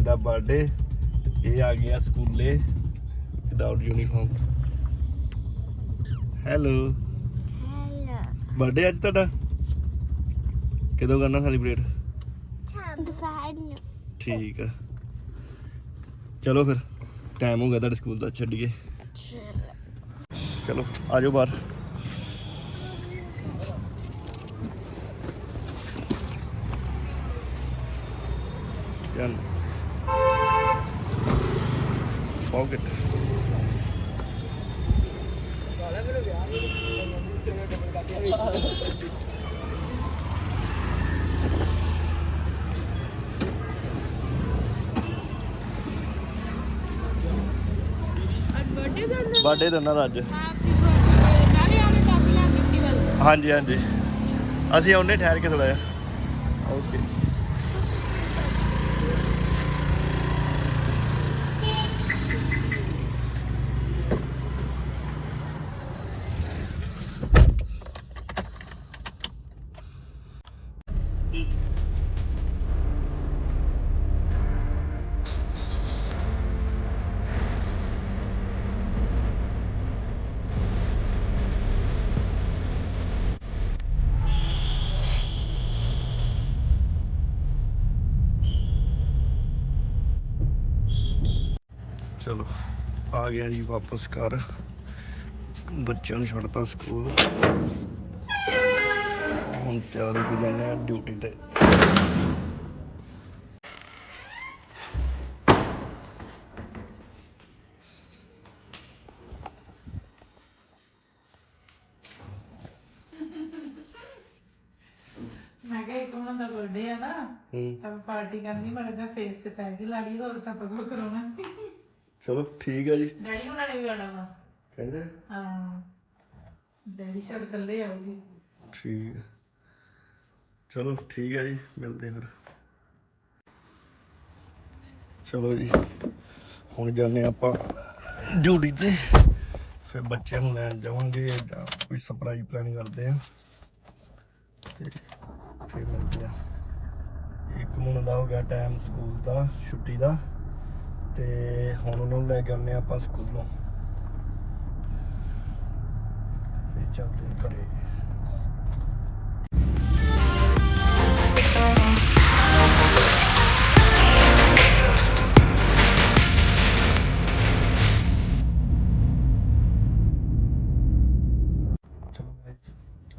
ਹਰਲੀਨ ਦਾ birthday ਇਹ ਆ ਗਿਆ ਸਕੂਲੇ without uniform hello hello birthday ਅੱਜ ਤੁਹਾਡਾ? ਕਦੋਂ ਕਰਨਾ ਸੈਲੀਬ੍ਰੇਟ ਦੁਪਹਿਰ ਨੂੰ ਠੀਕ ਆ। ਚਲੋ ਫਿਰ ਟਾਈਮ ਹੋ ਗਿਆ ਤੁਹਾਡੇ ਸਕੂਲ ਦਾ ਛੱਡੀਏ। ਚਲੋ ਆ ਜਾਓ ਬਾਹਰ। Yan. Pocket. ਅੱਜ। ਬਰਥਡੇ ਦਾ ਬਰਥਡੇ ਦਾ ਨਾ ਅੱਜ ਹਾਂਜੀ ਹਾਂਜੀ। ਅਸੀਂ ਆਉਨੇ ਠਹਿਰ ਕੇ ਥੋੜਾ ਜਿਹਾ। ਓਕੇ ਚਲੋ ਆ ਗਿਆ ਜੀ ਵਾਪਸ ਘਰ। ਬੱਚਿਆਂ ਨੂੰ ਛੱਡਤਾ ਸਕੂਲ। ਹੁਣ ਤਿਆਰ ਹੋ ਕੇ ਜਾਣਾ ਡਿਊਟੀ ਤੇ। ਮੈਂ ਕਿਹਾ ਇੱਕ ਉਹਨਾਂ ਦਾ ਬਰਥਡੇ ਆ ਨਾ ਹੂੰ। ਤਾਂ ਪਾਰਟੀ ਕਰਨੀ ਮੜਾ ਫੇਸ ਤੇ ਪੈ ਕੇ ਲਾੜੀ ਹੋਰ ਤਾਂ ਪਕੋ ਕਰਾਉਣਾ ਚਲੋ ਠੀਕ ਹੈ ਜੀ। ਡੈਡੀ ਉਹਨਾਂ ਨੇ ਵੀ ਆਉਣਾ ਵਾ। ਕਹਿੰਦੇ? ਹਾਂ। ਡੈਡੀ ਛੱਡ ਕੱਲੇ ਆਉਗੀ ਠੀਕ ਹੈ। ਚਲੋ ਠੀਕ ਹੈ ਜੀ ਮਿਲਦੇ ਫਿਰ। ਚਲੋ ਜੀ ਹੁਣ ਜਾਂਦੇ ਆਪਾਂ ਡਿਊਟੀ ਤੇ। ਫਿਰ ਬੱਚਿਆਂ ਨੂੰ ਲੈਣ ਜਾਵਾਂਗੇ ਜਾਂ ਕੋਈ ਸਰਪ੍ਰਾਈਜ਼ ਪਲਾਨ ਕਰਦੇ ਆ ਤੇ ਫਿਰ ਮਿਲਦੇ ਆ ਇੱਕ ਮੁੰਡਾ ਦਾ ਹੋ ਗਿਆ ਟਾਈਮ ਸਕੂਲ ਦਾ ਛੁੱਟੀ ਦਾ। ਤੇ ਹੁਣ ਨੂੰ ਲੈ ਕੇ ਆਉਂਦੇ ਹਾਂ ਆਪਾਂ ਸਕੂਲੋਂ। ਫਿਰ ਚੱਲਦੇ ਘਰੇ।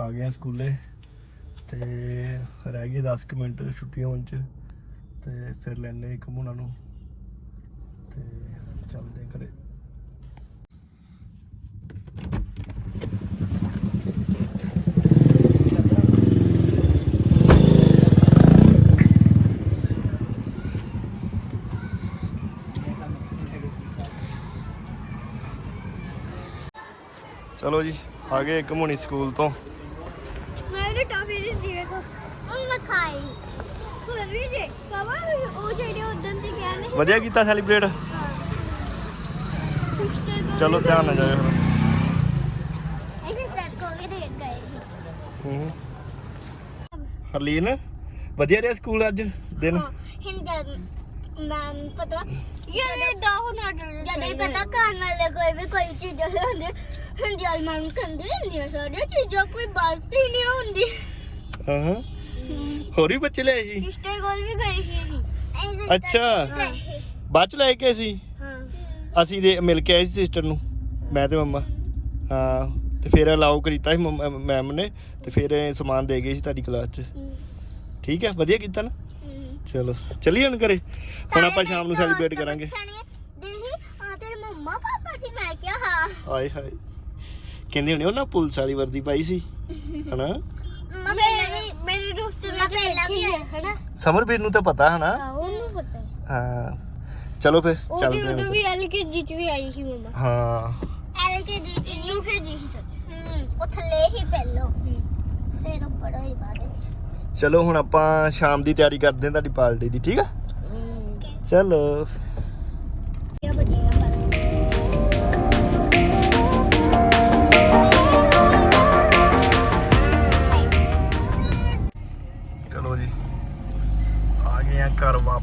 ਆ ਗਏ ਸਕੂਲੇ ਤੇ ਰਹਿ ਗਏ 10 ਕੁ ਮਿੰਟ ਛੁੱਟੀ ਹੋਣ ਚ ਤੇ ਫਿਰ ਲੈਣੇ ਇੱਕ ਮੁੰਨਾ ਨੂੰ। ਤੇ ਚੱਲਦੇ ਘਰੇ। ਚਲੋ ਜੀ, ਆ ਗਏ ਇੱਕ ਸਕੂਲ ਤੋਂ। ਮੈਂ ਟਾਫੀ ਦੀ ਸੀ ਉਹ ਮੈਂ ਹੋਰ ਵੀ ਜੇ ਬਾਬਾ ਉਹ ਜਿਹੜੇ ਉਦੋਂ ਤੇ ਗਿਆ ਨੇ। ਵਧੀਆ ਕੀਤਾ ਸੈਲੀਬ੍ਰੇਟ ਕੁਛ ਤੇ ਚਲੋ ਧਿਆਨ ਨਾਲ ਜਾਇਓ। ਫਿਰ ਐਸੇ ਸਰ ਕੋ ਵੀ ਦੇ ਗਏ ਹੂੰ। ਹਰਲੀਨ ਵਧੀਆ ਰਿਹਾ ਸਕੂਲ ਅੱਜ ਦਿਨ? ਹਿੰਦਰ ਮੈਮ ਪਤਾ ਯਾਰ ਇਹ ਦਾ ਹੋਣਾ ਜਦੋਂ ਹੀ ਪਤਾ ਕਾਨ ਵਾਲੇ ਕੋਈ ਵੀ ਕੋਈ ਚੀਜ਼ ਹੁੰਦੀ ਹਿੰਦਰ ਮੈਮ ਕਹਿੰਦੇ ਹੁੰਦੀਆਂ ਸਾਰੀਆਂ ਚੀਜ਼ਾਂ ਕੋਈ ਬਾਤ ਹੀ ਨਹੀਂ ਹੁੰਦੀ। ਹਾਂ ਹਾਂ। ਹੋਰ ਵੀ ਬੱਚੇ ਲਿਆਏ ਸੀ ਸਿਸਟਰ ਕੋਲ ਵੀ ਗਈ ਸੀ ਅੱਛਾ। ਬਾਅਦ ਚ ਲੈ ਕੇ ਸੀ? ਹਾਂ। ਅਸੀਂ ਦੇ ਮਿਲ ਕੇ ਆਏ ਸੀ ਸਿਸਟਰ ਨੂੰ। ਮੈਂ ਤੇ ਮੰਮਾ। ਹਾਂ ਤੇ ਫਿਰ ਅਲਾਉ ਕੀਤਾ ਸੀ ਮੈਮ ਨੇ ਤੇ ਫਿਰ ਸਮਾਨ ਦੇ ਗਏ ਸੀ ਤੁਹਾਡੀ ਕਲਾਸ ਚ। ਠੀਕ ਹੈ ਵਧੀਆ ਕੀਤਾ ਨਾ। ਚਲੋ ਚੱਲੀਏ ਹੁਣ ਘਰੇ। ਹੁਣ ਆਪਾਂ ਸ਼ਾਮ ਨੂੰ ਸੈਲੀਬ੍ਰੇਟ ਕਰਾਂਗੇ। ਪੁੱਛਣੇ, ਦੇਖੀ ਆ ਤੇਰੇ ਮੰਮਾ ਪਾਪਾ ਸੀ ਮੈਂ ਕਿਹਾ ਹਾਂ। ਹਾਏ ਹਾਏ। ਕਹਿੰਦੇ ਹੁਣੇ ਉਹਨਾਂ ਪੁਲਿਸ ਵਾਲੀ ਵਰਦੀ ਪਾਈ ਸੀ। ਹਨਾ? ਮੰਮਾ ਪਹਿਲਾਂ ਵੀ ਹੈ ਹੈਨਾ? ਸਮਰਬੀਰ ਨੂੰ ਤਾਂ ਪਤਾ ਹਨਾ? ਹਾਂ ਉਹਨੂੰ ਪਤਾ। ਹੈ। ਹਾਂ ਚਲੋ ਫਿਰ ਉਹ ਵੀ ਚੱਲਦੇ ਉਦੋਂ ਹਾਂ ਵੀ ਐਲਕੇਜੀ ਚ ਵੀ ਆਈ ਸੀ ਮੰਮਾ। ਹਾਂ। ਐਲਕੇਜੀ ਚ ਨਿਊ ਕੇਜੀ ਸੀ ਸੱਚ। ਹਮ ਉਹ ਥੱਲੇ ਹੀ ਪਹਿਲੋ। ਫਿਰ ਉੱਪਰ ਹੋਈ ਬਾਅਦ ਵਿੱਚ। ਚਲੋ ਹੁਣ ਆਪਾਂ ਸ਼ਾਮ ਦੀ ਤਿਆਰੀ ਕਰਦੇ ਹਾਂ ਤੁਹਾਡੀ ਪਾਰਟੀ ਦੀ ਠੀਕ ਆ? ਚਲੋ।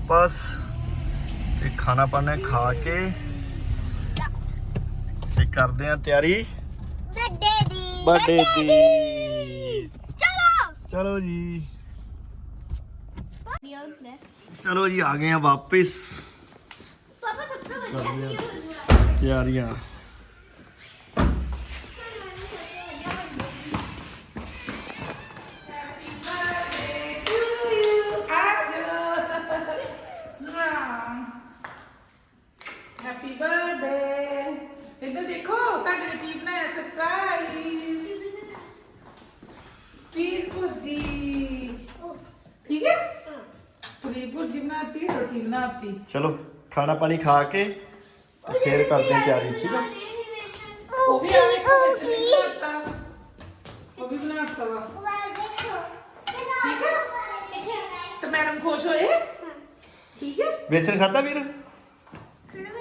ਘਰ ਵਾਪਸ ਖਾਣਾ ਪਾਣਾ ਖਾ ਕੇ ਤੇ ਕਰਦੇ ਆ ਤਿਆਰੀ। ਵੱਡੇ ਦੀ। ਬਰਥਡੇ ਦੀ। ਚਲੋ। ਚਲੋ ਜੀ। ਚਲੋ ਜੀ ਆ ਗਏ ਆ ਵਾਪਿਸ। ਪਾਪਾ ਸਭ ਤੋਂ ਵਧੀਆ ਤਿਆਰੀਆਂ। ਦੇਖੋ ਤੁਹਾਡੇ ਲਈ ਕੀ ਬਣਾਇਆ ਸਰਪ੍ਰਾਈਜ਼ ਪੀਰ ਭੁਰਜੀ। ਠੀਕ ਹੈ? ਪੀਰ ਭੁਰਜੀ ਬਣਾਤੀ ਰੋਟੀ ਬਣਾਤੀ। ਚਲੋ ਖਾਣਾ ਪਾਣੀ ਖਾ ਕੇ ਤੇ ਫੇਰ ਕਰਦੇ ਆ ਤਿਆਰੀ ਠੀਕ ਆ ਉਹ ਵੀ ਆਵੇ ਵੀ ਬਣਾਤਾ। ਉਹ ਵੀ ਬਣਾਤਾ ਵਾ। ਠੀਕ ਹੈ? ਤੇ ਮੈਡਮ ਖੁਸ਼ ਹੋਏ? ਠੀਕ ਹੈ? ਬੇਸਨ ਖਾਦਾ ਵੀਰ?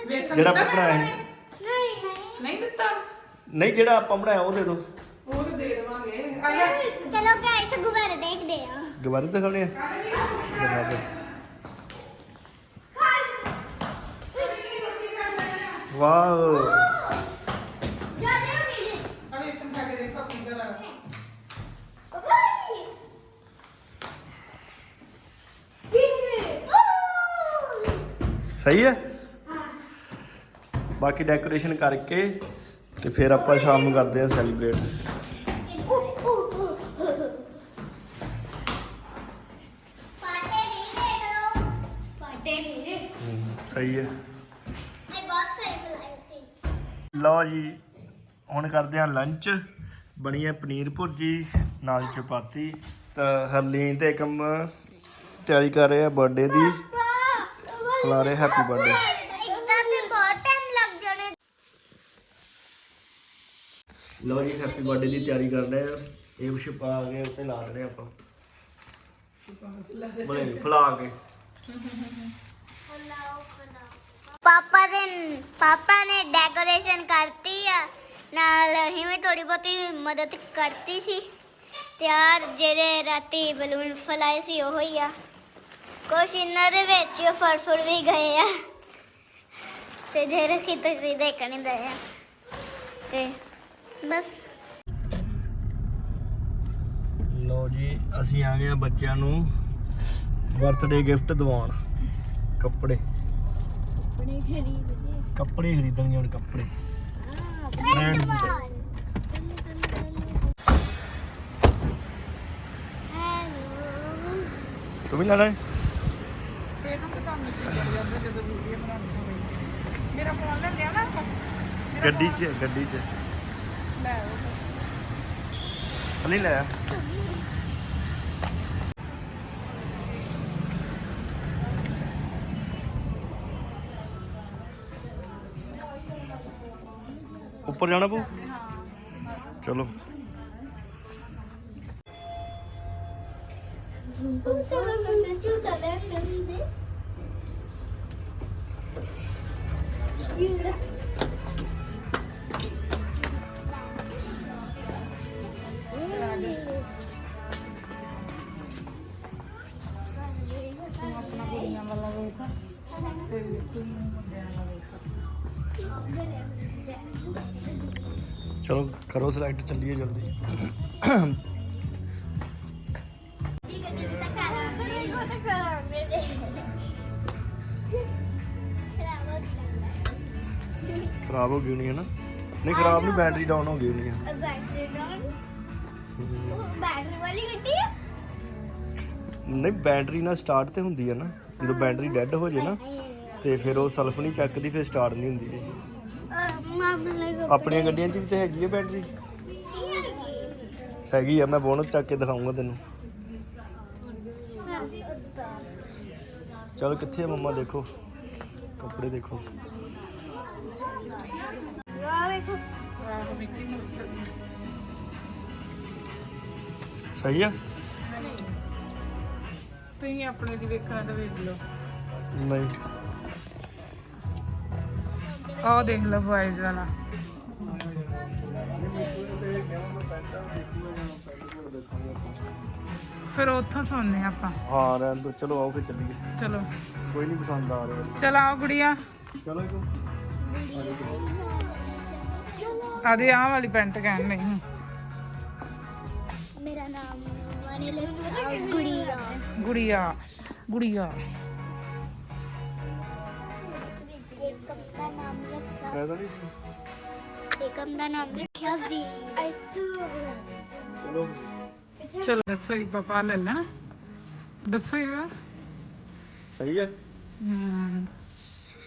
ਵੇਸਣ ਜਿਹੜਾ ਬਣਾਇਆ ਨੇ? ਨਹੀਂ ਦਿੱਤਾ ਨਹੀਂ ਜਿਹੜਾ ਆਪਾਂ ਬਣਾਇਆ ਉਹ ਦੇ ਦੋ ਉਹ ਤਾਂ ਦੇ ਦੇਵਾਂਗੇ। ਆ ਲੈ ਚਲੋ ਗਾਇਸ ਗੁਬਾਰੇ ਦੇਖਦੇ ਆ। ਦੁਬਾਰਾ ਦਿਖਾਉਣੇ ਆ? ਦਿਖਾ ਦਿਓ। ਵਾਓ ਆ ਵੇਸਣ ਖਾ ਕੇ ਦੇਖੋ ਆਪਣੀ ਘਰ ਵਾਲਾ ਸਹੀ ਹੈ? ਬਾਕੀ ਡੈਕੋਰੇਸ਼ਨ ਕਰਕੇ ਤੇ ਫਿਰ ਆਪਾਂ ਸ਼ਾਮ ਨੂੰ ਕਰਦੇ ਆ ਸੈਲੀਬ੍ਰੇਟ ਸਹੀ ਹੈ। ਲਓ ਜੀ ਹੁਣ ਕਰਦੇ ਆ ਲੰਚ ਬਣੀ ਹੈ ਪਨੀਰ ਭੁਰਜੀ ਨਾਲ ਚਪਾਤੀ। ਤਾਂ ਹਰਲੀਨ ਤੇ ਕਮ ਤਿਆਰੀ ਕਰ ਰਹੇ ਆ ਬਰਥਡੇ ਦੀ ਖਿਲਾ ਰਹੇ ਹੈਪੀ ਬਰਥਡੇ ਇੱਦਾਂ ਤੇ ਬਹੁਤ ਟਾਈਮ ਲੱਗ ਜਾਣੇ ਲਓ ਜੀ ਹੈਪੀ ਬਰਥਡੇ ਦੀ ਤਿਆਰੀ ਕਰ ਰਹੇ ਆ ਇਹ ਕੁਛ ਪਾ ਕੇ ਉੱਤੇ ਲਾ ਰਹੇ ਆਪਾਂ। ਬਣੇ ਫੁਲਾ ਕੇ। ਪਾਪਾ ਦੇ, ਪਾਪਾ ਨੇ ਡੈਕੋਰੇਸ਼ਨ ਕਰਤੀ ਆ। ਨਾਲ ਅਸੀਂ ਵੀ ਥੋੜੀ ਬਹੁਤੀ ਮਦਦ ਕਰਤੀ ਸੀ। ਤਿਆਰ ਜਿਹੜੇ ਰਾਤੀ ਬਲੂਨ ਫਲਾਏ ਸੀ, ਉਹ ਹੀ ਆ। ਕੁਛ ਇਹਨਾਂ ਦੇ ਵਿੱਚ ਫੜਫੜ ਵੀ ਗਏ ਆ। ਤੇ ਜਿਹੜੇ ਕਿ ਤੁਸੀਂ ਦੇਖਣ ਹੀ ਆ। ਤੇ ਬਸ। ਲਓ ਜੀ ਅਸੀਂ ਆ ਗਏ ਆ ਬੱਚਿਆਂ ਨੂੰ ਬਰਥਡੇ ਗਿਫਟ ਦਿਵਾਉਣ। ਕੱਪੜੇ। ਕੱਪੜੇ ਖਰੀਦਣਗੇ ਹੁਣ ਕੱਪੜੇ। ਹੈਲੋ। ਤੂੰ ਵੀ ਲੈਣਾ ਹੈ? ਮੇਰਾ ਫੋਨ ਲੈ ਲਿਆ ਨਾ। ਗੱਡੀ 'ਚ ਗੱਡੀ 'ਚ ਲੈ ਨਹੀਂ ਲਿਆ ਉੱਪਰ ਜਾਣਾ ਪਊ? ਚਲੋ। ਕਰੋ ਸਿਲੈਕਟ, ਚੱਲੀਏ ਜਲਦੀ। ਖਰਾਬ ਹੋ ਗਈ ਹੋਣੀ ਹੈ ਨਾ? ਨਹੀਂ, ਖਰਾਬ ਨਹੀਂ ਬੈਟਰੀ ਡਾਊਨ ਹੋ ਗਈ ਹੋਣੀ ਹੈ। ਬੈਟਰੀ ਡਾਊਨ ਬੈਟਰੀ ਵਾਲੀ ਗੱਡੀ ਹੈ ਨਹੀਂ ਬੈਟਰੀ ਨਾਲ ਸਟਾਰਟ ਤੇ ਹੁੰਦੀ ਹੈ ਨਾ। ਜਦੋਂ ਬੈਟਰੀ ਡੈੱਡ ਹੋ ਜੇ ਨਾ, ਤੇ ਫਿਰ ਉਹ ਸਲਫ ਨਹੀਂ ਚੱਕਦੀ, ਫਿਰ ਸਟਾਰਟ ਨਹੀਂ ਹੁੰਦੀ ਆਪਣੀਆਂ ਗੱਡੀਆਂ 'ਚ ਵੀ ਤੇ ਹੈਗੀ ਹੈ ਬੈਟਰੀ ਹੈਗੀ ਆ ਮੈਂ ਬੋਨਸ ਚੱਕ ਕੇ ਦਿਖਾਉਂਗਾ ਤੈਨੂੰ। ਚਲ ਕਿੱਥੇ ਆ ਮੰਮਾ ਦੇਖੋ। ਕੱਪੜੇ ਦੇਖੋ। ਸਹੀ ਆ? ਤੁਸੀਂ ਆਪਣੇ ਦੀ ਵੇਖਣਾ ਤਾਂ ਵੇਖ ਲਓ। ਨਹੀਂ। ਆਹ ਦੇਖ ਲਓ ਬॉयਜ਼ ਵਾਲਾ। ਫਿਰ ਉੱਥੋਂ ਸੌਂਨੇ ਆਪਾਂ। ਹਾਂ ਰਹਿਣ ਦੋ। ਚਲੋ ਆਓ ਫਿਰ ਚੱਲੀਏ। ਚਲੋ। ਕੋਈ ਨਹੀਂ ਪਸੰਦ ਆ ਰਿਹਾ। ਚਲ ਆਓ ਗੁੜੀਆ। ਚਲੋ ਆਦੇ ਆਹ ਵਾਲੀ ਪੈਂਟ ਕਹਿਣ ਨਹੀਂ ਮੇਰਾ ਨਾਮ ਗੁੜੀਆ। ਗੁੜੀਆ। ਗੁੜੀਆ। ਫਾਇਦਾ ਨਹੀਂ ਏਕਮ ਦਾ ਨਾਮ ਰੱਖਿਆ ਵੀ। ਚਲੋ। ਚਲੋ ਦੱਸੋ ਜੀ ਪਾਪਾ ਲੈ ਲੈਣਾ। ਦੱਸੋ ਜੀ ਸਹੀ ਹੈ। ਹਮ।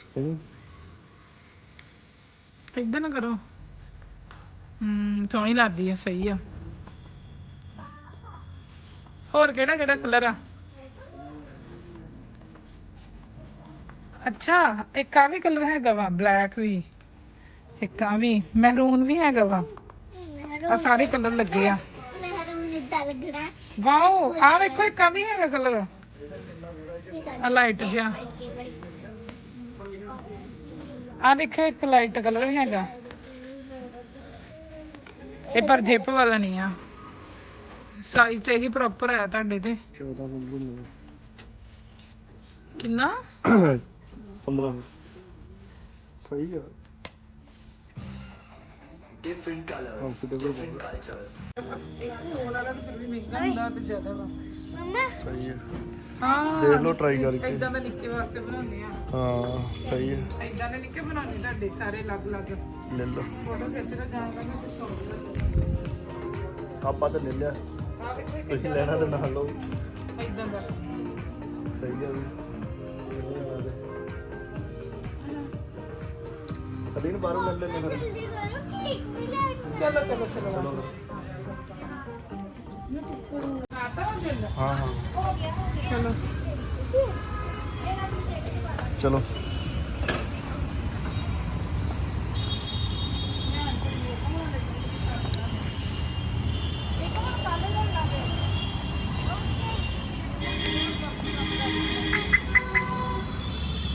ਸਹੀ ਇਦਾਂ ਨਾ ਕਰੋ। ਹਮ ਸੋਹਣੀ ਲੱਗਦੀ ਆ ਸਹੀ ਆ। ਹੋਰ ਕਿਹੜਾ ਕਿਹੜਾ ਕਲਰ ਆ? ਅੱਛਾ ਇੱਕ ਆ ਵੀ ਕਲਰ ਹੈਗਾ ਵਾ ਬਲੈਕ ਵੀ। ਇੱਕ ਆ ਵੀ ਮਹਿਰੂਨ ਵੀ ਹੈਗਾ ਵਾ। ਆ ਸਾਰੇ ਕਲਰ ਲੱਗੇ ਆ। ਮੈਨੂੰ ਇਦਾਂ ਲੱਗਣਾ। ਵਾਓ ਆ ਵੇਖੋ ਇੱਕ ਆ ਵੀ ਹੈਗਾ ਕਲਰ। ਆ ਲਾਈਟ ਜਿਹਾ। ਆ ਦੇਖੋ ਇੱਕ ਲਾਈਟ ਕਲਰ ਵੀ ਹੈਗਾ। ਇਹ ਪਰ ਜਿਪ ਵਾਲਾ ਨਹੀਂ ਆ। ਸਾਈਜ਼ ਤੇ ਹੀ ਪ੍ਰੋਪਰ ਹੈ ਤੁਹਾਡੇ ਤੇ। 14 ਨੰਬਰ ਕਿੰਨਾ? 15 ਸਹੀ ਹੈ different colors, different cultures. ਮੰਮਾ। ਸਹੀ ਹੈ। ਹਾਂ ਦੇਖ ਲਓ ਟਰਾਈ ਕਰਕੇ। ਇਦਾਂ ਦਾ ਨਿੱਕੇ ਵਾਸਤੇ ਬਣਾਉਂਦੇ ਆ। ਹਾਂ ਸਹੀ ਹੈ। ਇਦਾਂ ਦੇ ਨਿੱਕੇ ਬਣਾਉਂਦੇ ਤੁਹਾਡੇ ਸਾਰੇ ਅਲੱਗ ਅਲੱਗ। ਲੈ ਲਓ। ਫੋਟੋ ਖਿੱਚ ਕੇ ਜਾਵਾਂਗਾ ਤੇ ਆਪਾਂ ਤਾਂ ਲੈ ਲਿਆ। ਆ ਵੇਖੋ ਇੱਕ ਤੁਸੀਂ ਲੈਣਾ ਤੇ ਨਾਲ ਲਓ। ਇਦਾਂ ਦਾ। ਸਹੀ ਹੈ ਵੀ ਅਦੀਨ ਬਾਹਰੋਂ ਲੈ ਲੈਣੇ ਫਿਰ। ਕਰੋ ਹਾਂ ਹੋ ਗਿਆ ਹੋ ਗਿਆ ਚਲੋ ਚਲੋ।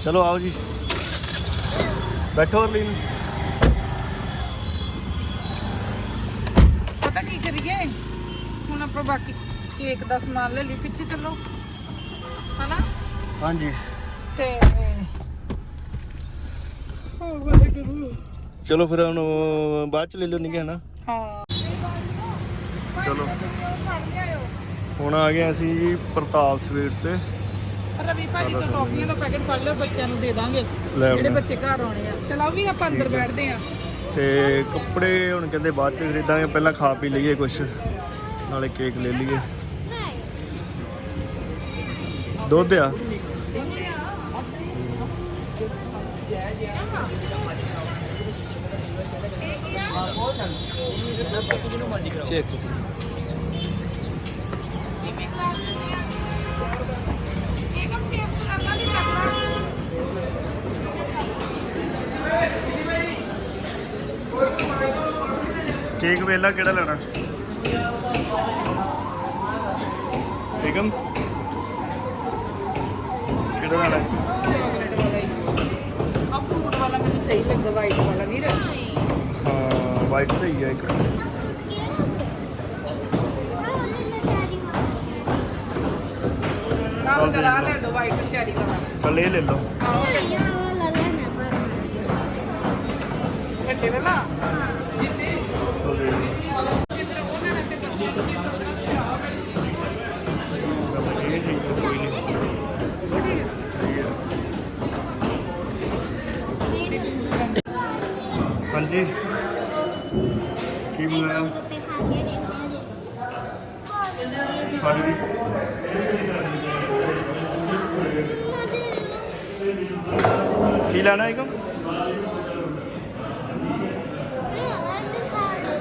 ਚਲੋ ਆਓ ਜੀ। ਬੈਠੋ ਅਰਲੀਨ। ਕੀ ਕਰੀਏ? ਹੁਣ ਆਪਾਂ ਬਾਕੀ ਕੇਕ ਦਾ ਸਮਾਨ ਲੈ ਲਈ ਪਿੱਛੇ ਚੱਲੋ। ਹਨਾ? ਹਾਂਜੀ। ਤੇ ਵਾਹਿਗੁਰੂ। ਚਲੋ ਫਿਰ ਹੁਣ ਬਾਅਦ ਚ ਲੈ ਲਿਓ ਨਹੀਂ ਹਨਾ? ਹਾਂ। ਚਲੋ। ਹੁਣ ਆ ਗਏ ਅਸੀਂ ਜੀ ਪ੍ਰਤਾਪ ਸਵੀਟਸ ਤੇ। ਰਵੀ ਭਾਜੀ ਤੋਂ ਟੌਫੀਆਂ ਦਾ ਪੈਕੇਟ ਫੜ ਲਿਓ ਬੱਚਿਆਂ ਨੂੰ ਦੇ ਦਾਂਗੇ। ਜਿਹੜੇ। ਬੱਚੇ ਘਰ ਆਉਣੇ ਆ। ਚਲੋ ਵੀ ਆਪਾਂ ਅੰਦਰ ਬੈਠਦੇ ਆ ਤੇ ਕੱਪੜੇ ਹੁਣ ਕਹਿੰਦੇ ਬਾਅਦ ਚ ਖਰੀਦਾਂਗੇ ਪਹਿਲਾਂ ਖਾ ਪੀ ਲਈਏ ਕੁਛ ਨਾਲੇ ਕੇਕ ਲੈ ਲਈਏ। ਦੁੱਧ ਆ? ਚੈੱਕ ਕੇਕ ਵੇਲਾ ਕਿਹੜਾ ਲੈਣਾ? ਬੇਗਮ ਕਿਹੜਾ ਲੈਣਾ? ਚਾਕਲੇਟ ਵਾਲਾ ਹੀ ਆ ਫਰੂਟ ਵਾਲਾ ਮੈਨੂੰ ਸਹੀ ਲੱਗਾ ਵਾਈਟ ਵਾਲਾ ਵੀਰ। ਹਾਂ ਵਾਈਟ ਸਹੀ ਹੈ ਇੱਕ। ਆਹ ਚਲਾ ਲੈ। ਦੋ ਵਾਈਟ ਚੈਰੀ ਵਾਲਾ ਚੱਲ ਇਹ ਲੈ ਲਓ। ਆਹ ਵੱਡੇ ਵਾਲਾ ਜਿੰਨੇ ਚੱਲ ਦੇ ਦਿਓ। ਜਿੱਧਰ ਉਹਨਾਂ ਨੇ ਤੇ ਬੱਚੇ ਨੂੰ ਦੀ ਸਤਰਾ ਭਰਾ ਚੱਲ ਇਹ ਠੀਕ ਹੈ ਕੋਈ ਨਹੀਂ ਸਹੀ ਹੈ ਹਾਂਜੀ ਕੀ ਬਣਾਇਆ ਸਾਡੀ ਵੀ ਕੀ ਲੈਣਾ ਹੈਗਾ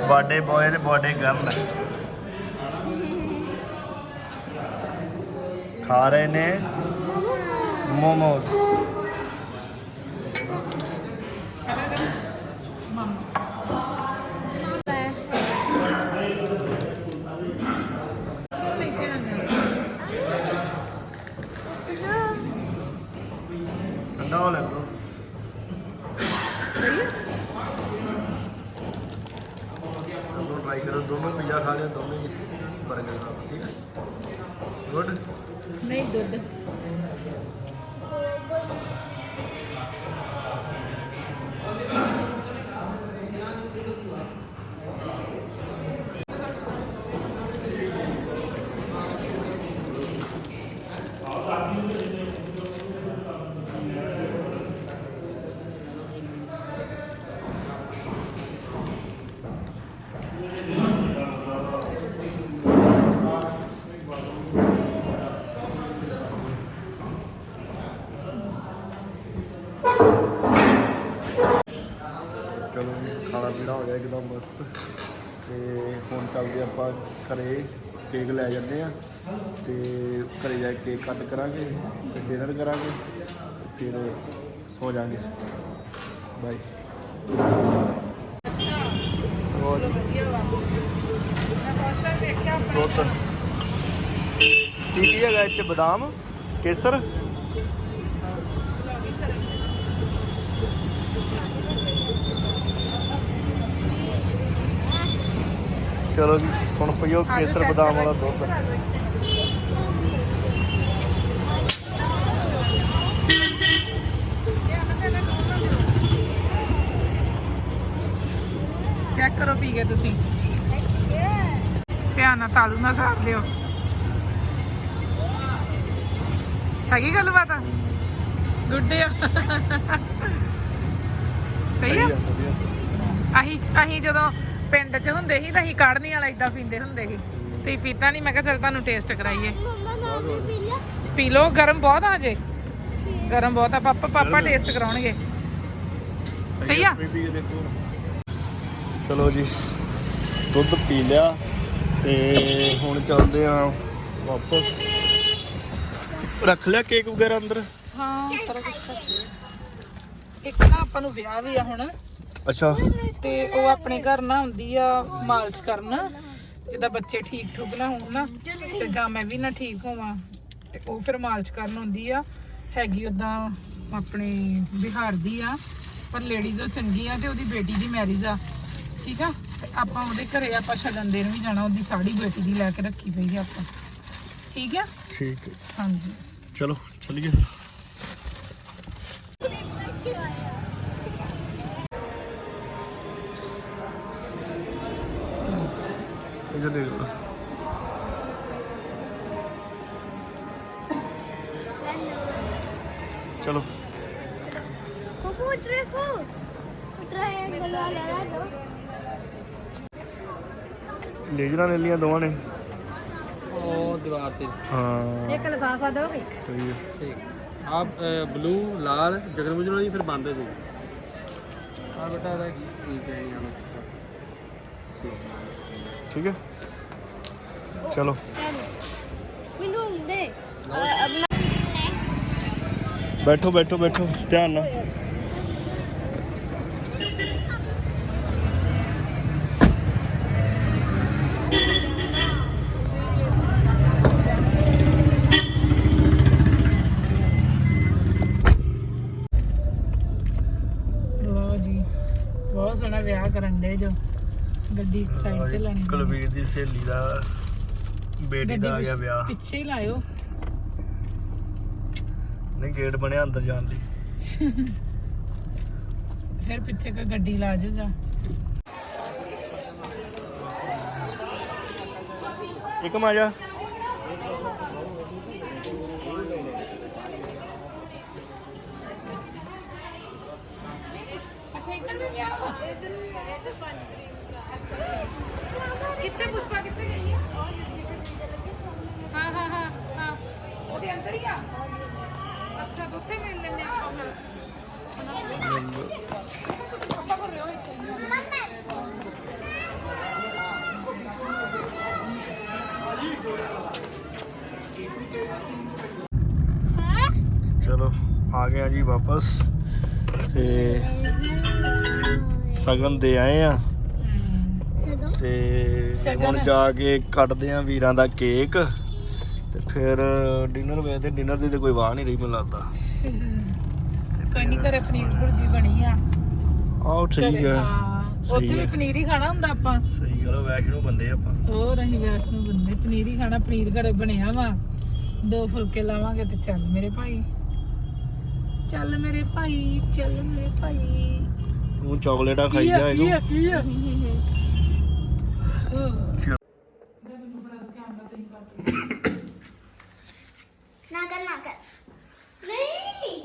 ਬਰਥਡੇ ਬॉय ਤੇ ਬਰਥਡੇ ਗਰਲ ਖਾ ਰਹੇ ਨੇ ਮੋਮੋਸ ਨਹੀਂ ਧਿਆਨ ਨਾਲ ਠੰਡਾ ਹੋ ਲੈ ਤੋ ਸਹੀ ਹੈ? ਦੋਨੋਂ ਟਰਾਈ ਕਰੋ ਦੋਨੋਂ ਪੀਜ਼ਾ ਖਾ ਲਿਓ ਦੋਨੋਂ ਹੀ 버ਗਰ ਖਾ ਲਓ ਠੀਕ ਹੈ? ਗੁੱਡ? ਨਹੀਂ, ਦੁੱਧ ਚਲੋ ਜੀ ਖਾਣਾ ਪੀਣਾ ਹੋ ਗਿਆ ਇੱਕਦਮ ਮਸਤ ਤੇ ਹੁਣ ਚੱਲਦੇ ਆਪਾਂ ਘਰੇ ਕੇਕ ਲੈ ਜਾਂਦੇ ਆ ਤੇ ਘਰੇ ਜਾ ਕੇ ਕੇਕ ਕੱਟ ਕਰਾਂਗੇ ਤੇ ਡਿਨਰ ਕਰਾਂਗੇ ਫਿਰ ਸੋ ਜਾਾਂਗੇ ਬਾਏ ਹੋਰ ਵਧੀਆ ਵਾ। ਮੈਂ ਫਸਟ ਟਾਈਮ ਵੇਖਿਆ ਆਪਣੇ ਦੁੱਧ ਕੀ ਹੈਗਾ ਚ ਬਦਾਮ ਕੇਸਰ? ਚਲੋ ਜੀ ਹੁਣ ਪਈਓ ਕੇਸਰ ਬਦਾਮ ਵਾਲਾ ਦੁੱਧ। ਚੈੱਕ ਕਰੋ ਪੀ ਕੇ ਤੁਸੀਂ। ਧਿਆਨ ਨਾਲ ਤਾਲੂ ਨਾ ਸਾਫ਼ ਲਿਓ ਹੈਗੀ ਗੱਲ ਬਾਤ ਗੁੱਡ ਆ? ਸਹੀ ਆ ਅਸੀਂ ਅਸੀਂ ਜਦੋਂ ਪਿੰਡ 'ਚ ਹੁੰਦੇ ਸੀ ਤਾਂ ਅਸੀਂ ਕਾੜਨੀ ਵਾਲਾ ਇਦਾਂ ਪੀਂਦੇ ਹੁੰਦੇ ਸੀ। ਤੁਸੀਂ ਪੀਤਾ ਨਹੀਂ ਮੈਂ ਕਿਹਾ ਚਲ ਤੁਹਾਨੂੰ ਟੇਸਟ ਕਰਾਈਏ। ਮੰਮਾ ਨਾ ਵੀ ਪੀ ਲਿਆ ਪੀ ਲਓ ਗਰਮ ਬਹੁਤ ਆ ਜੇ। ਗਰਮ ਬਹੁਤ ਆ। ਪਾਪਾ ਪਾਪਾ ਟੇਸਟ ਕਰਾਉਣਗੇ। ਸਹੀ ਆ? ਪੀ ਕੇ ਦੇਖੋ। ਚਲੋ ਜੀ ਦੁੱਧ ਪੀ ਲਿਆ ਤੇ ਹੁਣ ਚੱਲਦੇ ਆ ਵਾਪਸ। ਰੱਖ ਲਿਆ ਕੇਕ ਵਗੈਰਾ ਅੰਦਰ? ਹਾਂ ਪਰ ਇੱਕ ਨਾ ਆਪਾਂ ਨੂੰ ਵਿਆਹ ਵੀ ਆ ਹੁਣ। ਅੱਛਾ। ਤੇ ਉਹ ਆਪਣੇ ਘਰ ਨਾ ਹੁੰਦੀ ਆ ਮਾਲਸ਼ ਕਰਨ। ਜਿੱਦਾਂ ਬੱਚੇ ਠੀਕ ਠੁਕ ਨਾ ਹੋਣ ਨਾ ਤੇ ਜਾਂ ਮੈਂ ਵੀ ਨਾ ਠੀਕ ਹੋਵਾਂ ਤੇ ਉਹ ਫਿਰ ਮਾਲਸ਼ ਕਰਨ ਹੁੰਦੀ ਆ। ਹੈਗੀ ਉਦਾਂ ਆਪਣੇ ਬਿਹਾਰ ਦੀ ਆ ਪਰ ਲੇਡੀਜ਼ ਉਹ ਚੰਗੀ ਆ ਤੇ ਉਹਦੀ ਬੇਟੀ ਦੀ ਮੈਰਿਜ ਆ। ਠੀਕ ਆ? ਤੇ ਆਪਾਂ ਉਹਦੇ ਘਰੇ ਆਪਾਂ ਸ਼ਗਨ ਦੇਣ ਵੀ ਜਾਣਾ ਉਹਦੀ ਸਾੜੀ ਬੇਟੀ ਦੀ ਲੈ ਕੇ ਰੱਖੀ ਪਈ ਆ ਆਪਾਂ। ਠੀਕ ਆ? ਠੀਕ। ਹਾਂਜੀ। ਚਲੋ ਚਲੀਏ। ਫਿਰ ਇਧਰ ਦੇਖ ਲਓ ਚਲੋ ਕੋਕੋ ਟ੍ਰੇਕੋ ਟ੍ਰਾਇੰਗਲ ਵਾਲਾ ਲਾ ਦੋ। ਲੇਜਰਾਂ ਲੈ ਲੀਆਂ ਦੋਵਾਂ ਨੇ। ਉਹ ਦੀਵਾਰ ਤੇ। ਹਾਂ। ਇੱਕ ਲਫਾਫਾ ਦੋਗੇ ਸਹੀ ਹੈ। ਠੀਕ। ਆਪ ਬਲੂ ਲਾਲ ਜਗਰਮੁਜਨ ਵਾਲੀ ਫਿਰ ਬੰਦ ਹੈ ਜੀ। ਆ ਬੇਟਾ ਹੈ ਨਹੀਂ ਆਣਾ ਠੀਕ ਹੈ। ਚਲੋ। ਮੈਨੂੰ ਹੁੰਦੇ। ਬੈਠੋ ਬੈਠੋ ਬੈਠੋ। ਧਿਆਨ ਨਾਲ। ਲਓ ਜੀ ਬਹੁਤ ਸੋਹਣਾ ਵਿਆਹ ਕਰਨ ਦੇ ਜੋ। ਗੱਡੀ ਇੱਕ ਸਾਈਡ ਤੇ ਲਾਣੀ ਕੁਲਵੀਰ ਦੀ ਸਹੇਲੀ ਦਾ ਬੇਟੀ ਦਾ ਆ ਗਿਆ ਵਿਆਹ। ਪਿੱਛੇ ਹੀ ਲਾਇਓ। ਨਹੀਂ ਗੇਟ ਬਣਿਆ ਅੰਦਰ ਜਾਣ ਲਈ ਫਿਰ ਪਿੱਛੇ ਕੋਈ ਗੱਡੀ ਲਾ ਜਾਊਗਾ ਇੱਕ ਆ ਜਾ। ਕਿੱਥੇ ਪੁਸ਼ਪਾ ਕਿੱਥੇ ਗਈ ਹੈ ਹਾਂ ਹਾਂ ਹਾਂ ਹਾਂ। ਉਹਦੇ ਅੰਦਰ ਹੀ ਆ। ਅੱਛਾ ਤਾਂ ਉੱਥੇ ਮਿਲ ਲੈਣੇ ਆ ਪਾਪਾ ਕਰ ਰਹੇ ਹੋ ਇੱਥੇ ਚਲੋ ਆ ਗਏ ਆ ਜੀ ਵਾਪਸ। ਤੇ ਸਗਨ ਦੇ ਆਏ ਆ। ਤੇ। ਹੁਣ ਜਾ ਕੇ ਕੱਟਦੇ ਆ ਵੀਰਾਂ ਦਾ ਕੇਕ। ਤੇ ਫਿਰ ਡਿਨਰ ਵੇ ਤੇ ਡਿਨਰ ਦੀ ਤੇ ਕੋਈ ਵਾਹ ਨਹੀਂ ਰਹੀ ਮੈਨੂੰ ਲੱਗਦਾ। ਕੋਈ ਨਹੀਂ ਘਰੇ ਪਨੀਰ ਭੁਰਜੀ ਬਣੀ ਆ। ਆਹ ਠੀਕ ਘਰੇ, ਹੈ ਹਾਂ ਸਹੀ ਉੱਥੇ ਵੀ ਹੈ। ਪਨੀਰ ਹੀ ਖਾਣਾ ਹੁੰਦਾ ਆਪਾਂ। ਸਹੀ ਗੱਲ ਆ, ਵੈਸ਼ਨੋ ਬੰਦੇ ਆਪਾਂ। ਹੋਰ ਅਸੀਂ ਵੈਸ਼ਨੋ ਬੰਦੇ ਪਨੀਰ ਹੀ ਖਾਣਾ ਪਨੀਰ ਘਰੇ ਬਣਿਆ ਵਾ। ਦੋ ਫੁਲਕੇ ਲਾਵਾਂਗੇ ਤੇ ਚੱਲ ਮੇਰੇ ਭਾਈ। ਚੱਲ ਮੇਰੇ ਭਾਈ ਚੱਲ ਮੇਰੇ ਭਾਈ। ਤੂੰ ਚਾਕਲੇਟਾਂ ਖਾਈ ਕੀ ਆ, ਕੀ ਆ? ਨਾ ਕਰ ਨਾ ਕਰ ਨਹੀਂ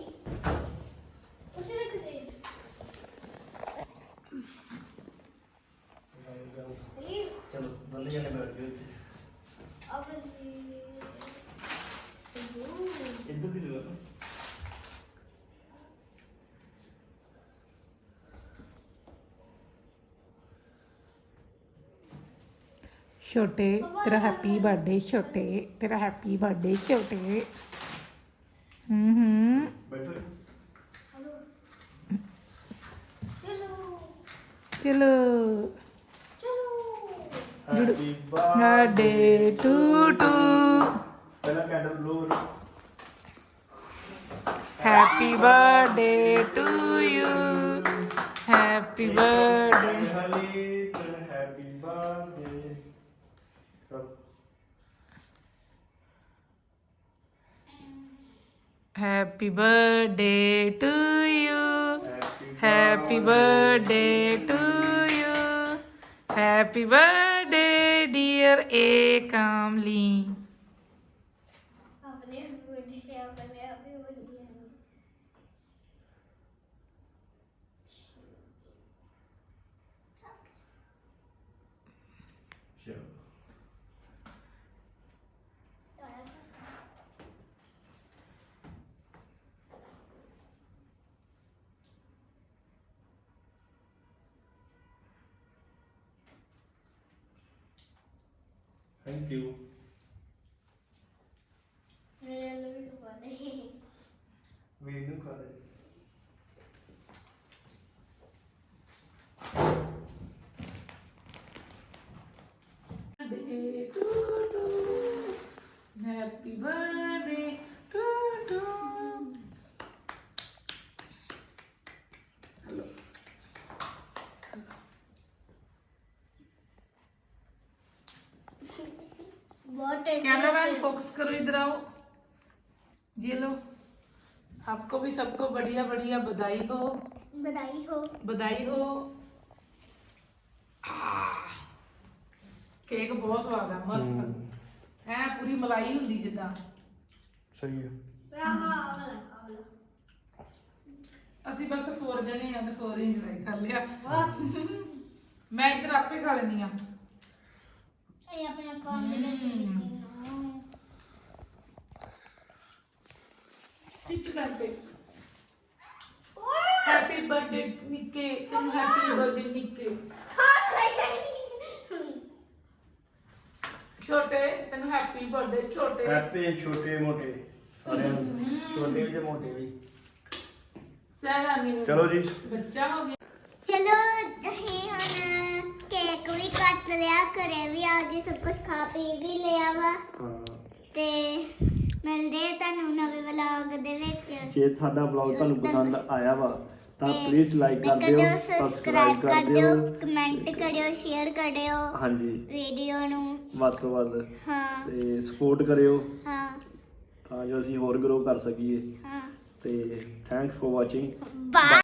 ਉਸੇ ਰੱਖ ਦੇ ਚਲੋ ਦੋਨੇ ਜਣੇ ਬੈਠ ਗਏ ਇੱਥੇ ਅਬ ਇੱਧਰ ਵੀ ਲਗਾ ਛੋਟੇ ਤੇਰਾ ਹੈਪੀ ਬਰਥਡੇ ਛੋਟੇ ਤੇਰਾ ਹੈਪੀ ਬਰਥਡੇ ਛੋਟੇ। ਹੂੰ ਹੂੰ ਬੈਠੋ ਚਲੋ। ਚਲੋ। ਚਲੋ। ਹੈਪੀ ਬਰਥਡੇ ਟੂ ਟੂ ਪਹਿਲਾਂ candle blow happy birthday to you happy birthday ਹਲੀ happy birthday Happy birthday to you. Happy birthday to you. Happy birthday, dear A. Thank you ਮੇਰੇ ਲਈ ਵੀ ਬਣੇ ਵੀ ਨੂੰ ਕਰ ਹੈਪੀ ਬਰਥਡੇ ਟੂ ਟੂ बहुत cameraman focus करो इधर आओ ये लो आपको भी सबको बढ़िया बढ़िया बधाई हो बधाई हो बधाई हो ਕੇਕ ਬਹੁਤ ਸਵਾਦ ਆ ਮਸਤ ਐ ਪੂਰੀ ਮਲਾਈ ਹੁੰਦੀ ਜਿੱਦਾਂ ਸਹੀ ਹੈ ਅਸੀਂ ਬਸ ਫੋਰ ਜਣੇ ਆ ਤੇ ਫੋਰ ਇੰਜੋਏ ਕਰ ਲਿਆ ਮੈਂ ਇੱਧਰ ਆਪੇ ਖਾ ਲੈਣੀ ਆ ਇਹ ਆਪਣਾ ਕੰਮ ਦੇ ਵਿੱਚ ਲਿਖਣਾ ਸਟਿਚ ਕਰਕੇ ਹੈਪੀ ਬਰਥਡੇ ਨਿੱਕੇ ਤੈਨੂੰ ਹੈਪੀ ਬਰਥਡੇ ਨਿੱਕੇ ਛੋਟੇ ਤੈਨੂੰ ਹੈਪੀ ਬਰਥਡੇ ਛੋਟੇ। ਹੈਪੀ ਛੋਟੇ ਮੋਟੇ। ਸਾਰਿਆਂ ਨੂੰ। ਛੋਟੇ ਵੀ ਤੇ ਮੋਟੇ ਵੀ। ਸਹਿਲਾਨੀ ਨੂੰ ਚਲੋ ਜੀ। ਬੱਚਾ ਹੋ ਗਿਆ। ਚਲੋ ਅਸੀਂ ਹੁਣ ਕੇਕ ਵੀ ਕੱਟ ਲਿਆ ਘਰੇ ਵੀ ਆ ਗਏ ਸਭ ਕੁਝ ਖਾ ਪੀ ਵੀ ਲਿਆ ਵਾ। ਤੇ ਮਿਲਦੇ ਆ ਤੁਹਾਨੂੰ ਨਵੇਂ ਵਲੌਗ ਦੇ ਵਿੱਚ। ਜੇ ਸਾਡਾ ਵਲੌਗ ਤੁਹਾਨੂੰ ਪਸੰਦ ਆਇਆ ਵਾ ਤਾਂ ਤੇ ਪਲੀਜ਼ ਲਾਈਕ ਕਰ ਦਿਓ ਸਬਸਕ੍ਰਾਈਬ ਕਰ ਦਿਓ ਕਮੈਂਟ ਕਰਿਓ ਸ਼ੇਅਰ ਕਰਿਓ ਹਾਂਜੀ। ਵੀਡੀਓ ਨੂੰ। ਵੱਧ ਤੋਂ ਵੱਧ। ਹਾਂ। ਤੇ ਸਪੋਰਟ ਕਰਿਓ। ਹਾਂ। ਤਾਂ ਜੋ ਅਸੀਂ ਹੋਰ ਗਰੋ ਕਰ ਸਕੀਏ। ਹਾਂ। ਤੇ ਥੈਂਕਸ ਫॉर ਵਾਚਿੰਗ ਬਾਏ